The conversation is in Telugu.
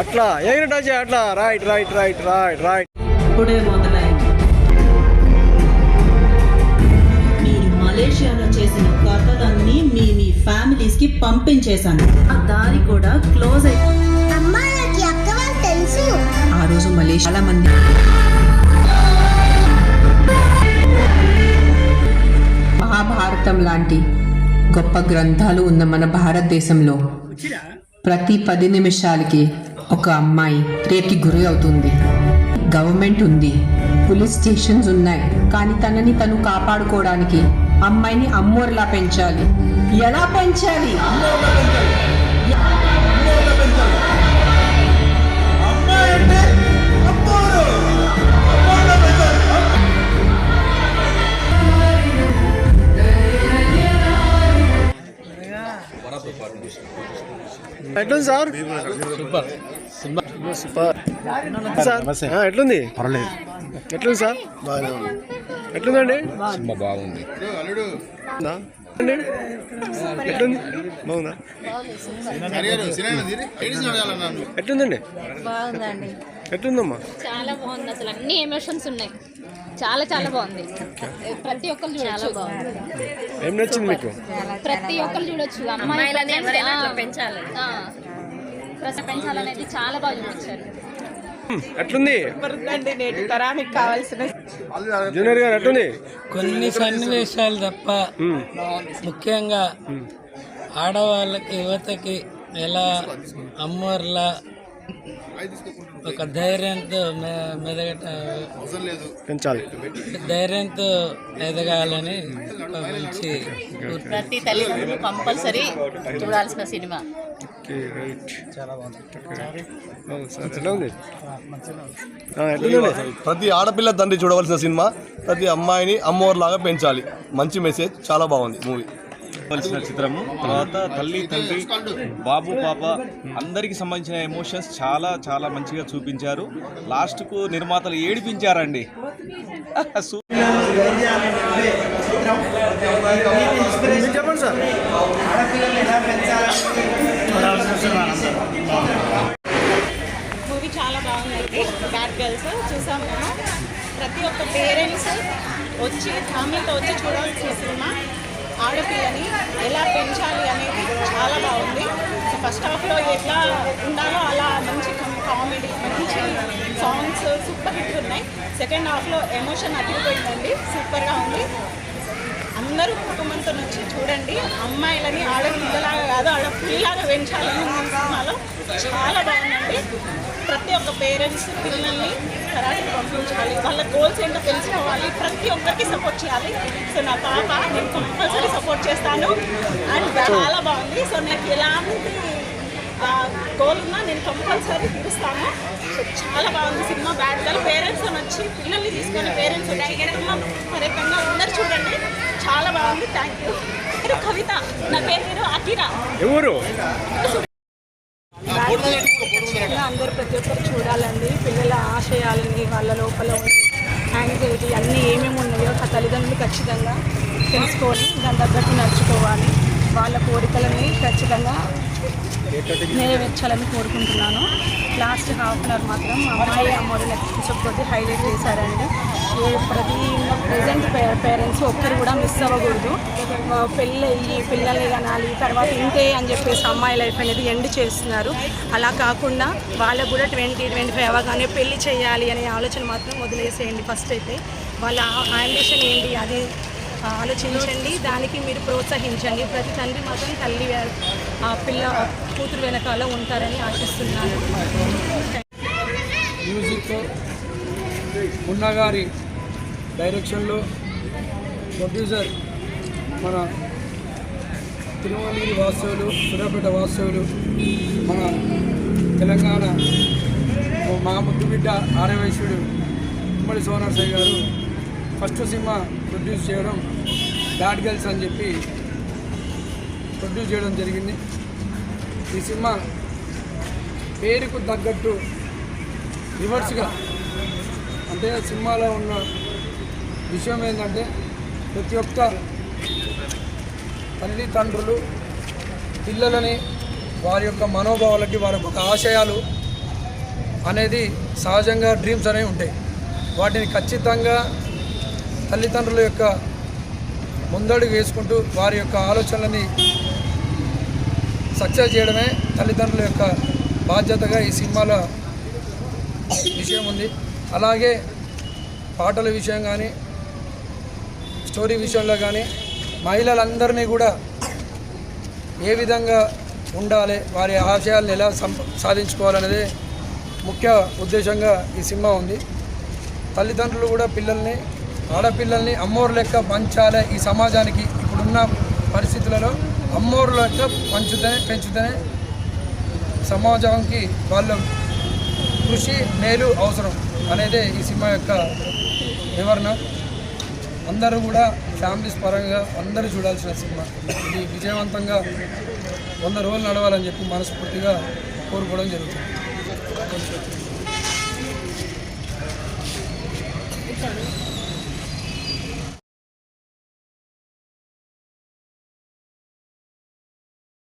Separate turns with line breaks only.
అట్లా ఎగిరి టచ్ అట్లా right right right right right
ఇప్పుడే మొదలైంది. మీరు మలేషియాలో చేసిన కథలన్నీ మీ మీ ఫ్యామిలీస్కి పంపించేశాను. ఆ దారి కూడా క్లోజ్ అయి
అమ్మా నాకు ఈ అక్క వాళ్ళు తెలుసు.
ఆ రోజు మలేషియా చాలా మంది మహాభారతం లాంటి గొప్ప గ్రంథాలు ఉన్న మన భారతదేశంలో ప్రతి పది నిమిషాలకి ఒక అమ్మాయి రేపుకి గురి అవుతుంది. గవర్నమెంట్ ఉంది. పోలీస్ స్టేషన్స్ ఉన్నాయి. కానీ తనని తను కాపాడుకోవడానికి అమ్మాయిని అమ్మోర్లా పెంచాలి. ఎలా పెంచాలి?
సార్? సూపర్. సార్ ఎట్లుంది?
పర్లేదు
ఎట్లుంది సార్? ఎట్లుందండి?
సినిమా బాగుంది.
ఉందా? అండి? ఎట్లుంది? బాగుందా? ఎట్లుందండి?
బాగుందండి.
ఎట్లుందమ్మా?
చాలా బాగుంది అసలు. అన్ని ఎమోషన్స్ ఉన్నాయి. చాలా చాలా బాగుంది. ప్రతి ఒక్కరు చూడొచ్చు.
ఏం నచ్చింది మీకు?
ప్రతి ఒక్కరు చూడొచ్చు. అమ్మాయిలని పెంచాలి. పెంచాలనేది చాలా బాగా చూపించారు.
ఎట్లుంది?
ఉందండి నేటి తరానికి కావాల్సిన
జూనియర్ గారు ఎట్లుంది?
కొన్ని సన్నివేశాలు తప్ప. ముఖ్యంగా ఆడవాళ్ళకి యువతకి ఎలా అమ్మోర్లా ఒక ధైర్యంతో మెదగట
పెంచాలి.
ధైర్యంతో ఎదగాలని మంచి
ప్రతి తల్లిదండ్రులు కంపల్సరీ చూడాల్సిన సినిమా.
Okay right. చాలా బాగుంది. సార్. ఎట్లా ఉంది. ఆ, ఎట్లుందండి
ప్రతి ఆడపిల్ల తండ్రి చూడవలసిన సినిమా ప్రతి అమ్మాయిని అమ్మోర్ లాగా పెంచాలి. మంచి మెసేజ్ చాలా బాగుంది మూవీ.
కలిసిన చిత్రము. తర్వాత తల్లి తండ్రి బాబు పాప అందరికి సంబంధించిన ఎమోషన్స్ చాలా చాలా మంచిగా చూపించారు. లాస్ట్కు నిర్మాతలు ఏడిపించారండి.
మూవీ చాలా బాగుందండి. బ్యాడ్ గర్ల్స్ చూసాం మేము ప్రతి ఒక్క పేరెంట్స్ వచ్చి ఫ్యామిలీతో వచ్చి చూడాల్సిన సినిమా. ఆడపిల్లని ఎలా పెంచాలి అనేది చాలా బాగుంది. సో ఫస్ట్ హాఫ్లో ఎట్లా ఉండాలో అలా మంచి కామెడీ మంచి సాంగ్స్ సూపర్ హిట్ ఉన్నాయి. సెకండ్ హాఫ్లో ఎమోషన్ అదిరిపోయిందండి. సూపర్గా ఉంది. అందరూ కుటుంబంతో వచ్చి చూడండి. అమ్మాయిలని ఆడపిల్లలాగా కాదు ఆడపిల్లలాగా పెంచాలని ఉంది చాలా బాగుందండి. ప్రతి ఒక్క పేరెంట్స్ పిల్లల్ని కరాటే పంపించాలి. వాళ్ళ గోల్స్ ఏంటో తెలుసుకోవాలి. ప్రతి ఒక్కరికి సపోర్ట్ చేయాలి. సో నా పాప నేను కంపల్సరీ సపోర్ట్ చేస్తాను. అండ్ చాలా బాగుంది. సో నాకు ఎలాంటి గోల్ ఉన్నా నేను కంపల్సరీ తీరుస్తాను. చాలా బాగుంది సినిమా. బ్యాడ్ గల్ పేరెంట్స్ వచ్చి పిల్లల్ని తీసుకొని పేరెంట్స్ వచ్చి పరంగా అందరు చూడండి. చాలా బాగుంది. థ్యాంక్ యూ మీరు కవిత. నా పేరు మీరు అకిరా
ఎవరు?
అందరూ ప్రతి ఒక్కరు చూడాలండి. పిల్లల ఆశయాలని వాళ్ళ లోపల యాంగ్జైటీ అన్నీ ఏమేమి ఉన్నాయో ఆ తల్లిదండ్రులు ఖచ్చితంగా తెలుసుకొని దాని తగ్గట్టు నడుచుకోవాలి. వాళ్ళ కోరికలని ఖచ్చితంగా నెరవేర్చాలని కోరుకుంటున్నాను. లాస్ట్ హాఫ్ అన్ అవర్ మాత్రం అమ్మాయి అమ్మోరు ఎపిసోడ్ హైలైట్ చేశారండి. ఏ ప్రతి ప్రజెంట్ పేరెంట్స్ ఒక్కరు కూడా మిస్ అవ్వకూడదు. పెళ్ళయ్యి పెళ్ళి అయ్యి పిల్లల్ని కనాలి తర్వాత ఇంతే అని చెప్పేసి అమ్మాయి లైఫ్ అనేది ఎండ్ చేస్తున్నారు. అలా కాకుండా వాళ్ళకు కూడా ట్వంటీ ట్వంటీ ఫైవ్ అవ్వగానే పెళ్ళి చేయాలి అనే ఆలోచన మాత్రం వదిలేసేయండి ఫస్ట్ అయితే. వాళ్ళ ఆంబిషన్ ఏంటి అది ఆలోచించండి దానికి మీరు ప్రోత్సహించండి. ప్రతి తండ్రి మాత్రం తల్లి ఆ పిల్ల కూతురు వెనకాల ఉంటారని ఆశిస్తున్నాను.
మ్యూజిక్ ఉన్నగారి డైరెక్షన్లో ప్రొడ్యూసర్ మన తిరుమలగిరి వాస్తవులు సూర్యాపేట వాస్తవులు మన తెలంగాణ మా ముద్దుబిడ్డ ఆర్యవైశ్యుడు ఉమ్మడి సోనర్సయ్య గారు ఫస్ట్ సినిమా ప్రొడ్యూస్ చేయడం బ్యాడ్ గర్ల్స్ అని చెప్పి ప్రొడ్యూస్ చేయడం జరిగింది. ఈ సినిమా పేరుకు తగ్గట్టు రివర్స్గా అంటే సినిమాలో ఉన్న విషయం ఏంటంటే ప్రతి ఒక్క తల్లిదండ్రులు పిల్లలని వారి యొక్క మనోభావాలకి వారి యొక్క ఆశయాలు అనేది సహజంగా డ్రీమ్స్ అనేవి ఉంటాయి. వాటిని ఖచ్చితంగా తల్లిదండ్రుల యొక్క ముందడుగు వేసుకుంటూ వారి యొక్క ఆలోచనలని సక్సెస్ చేయడమే తల్లిదండ్రుల యొక్క బాధ్యతగా ఈ సినిమాలో విషయం ఉంది. అలాగే పాటల విషయం కానీ స్టోరీ విషయంలో కానీ మహిళలందరినీ కూడా ఏ విధంగా ఉండాలి వారి ఆశయాలను ఎలా సాధించుకోవాలనేది ముఖ్య ఉద్దేశంగా ఈ సినిమా ఉంది. తల్లిదండ్రులు కూడా పిల్లల్ని ఆడపిల్లల్ని అమ్మోరు లెక్క పంచాలి ఈ సమాజానికి ఇప్పుడున్న పరిస్థితులలో అమ్మోరు లెక్క పంచుతనే పెంచుతనే సమాజానికి వాళ్ళ కృషి మేలు అవసరం అనేది ఈ సినిమా యొక్క వివరణ. అందరూ కూడా ఫ్యామిలీస్ పరంగా అందరూ చూడాల్సిన సినిమా. ఇది విజయవంతంగా వంద రోజులు నడవాలని చెప్పి మనస్ఫూర్తిగా కోరుకోవడం జరుగుతుంది.